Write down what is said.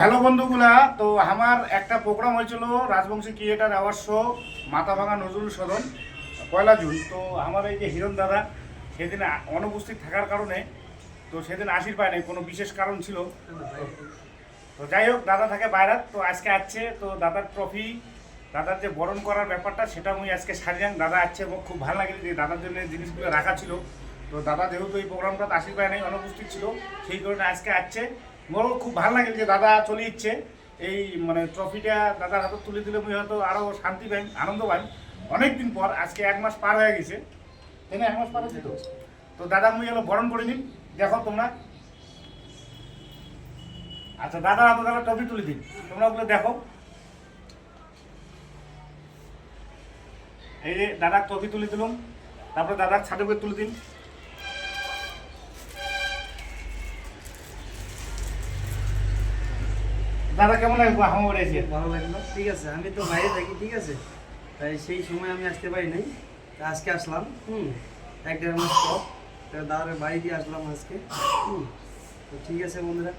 Hello বন্ধুগুলা, তো আমার একটা প্রোগ্রাম হয়েছিল Rajbanshi creator award show Mathabhanga Nazrul Sadan, পয়লা জুন। তো আমার এই যে হিরণ দাদা, সেদিন অনুপস্থিত থাকার কারণে, তো সেদিন আসির পায় নাই, কোনো বিশেষ কারণ ছিল। তো যাই হোক, দাদা থাকে বাইরে তো আজকে আসছে তো দাদার ট্রফি দাদার যে বরণ করার ব্যাপারটা, সেটা আমি আজকে সারিয়াং দাদা আসছে এবং খুব ভালো লাগে, যে দাদার জন্য জিনিসগুলো রাখা ছিল। তো দাদা যেহেতু এই প্রোগ্রামটা আসির পায় নাই, অনুপস্থিত ছিল, সেই কারণে আজকে আসছে মোরও খুব ভালো লাগে যে দাদা চলে ইচ্ছে এই মানে ট্রফিটা দাদার হাতে তুলে দিলে মুই হয়তো আরও শান্তি পাই, আনন্দ পাই। অনেকদিন পর, আজকে এক মাস পার হয়ে গেছে। তাই না, এক মাস পার হয়েছে তো? তো দাদা, মুই হলো বরণ করে নিন দেখো তোমরা। আচ্ছা দাদার হাতে দাদা ট্রফি তুলে দিন। তোমরা ওগুলো দেখো। এই যে দাদার ট্রফি তুলে দিলাম। তারপরে দাদার সার্টিফিকেট তুলে দিন। দাদা, কেমন লাগে আমার এসে ভালো লাগল। ঠিক আছে, আমি তো বাইরে থাকি, ঠিক আছে? তাই সেই সময় আমি আসতে পারি নাই। আজকে আসলাম, হুম? এক দেড় মাস পর। দাদার বাড়ি দিয়ে আসলাম আজকে, হুম? তো ঠিক আছে বন্ধুরা।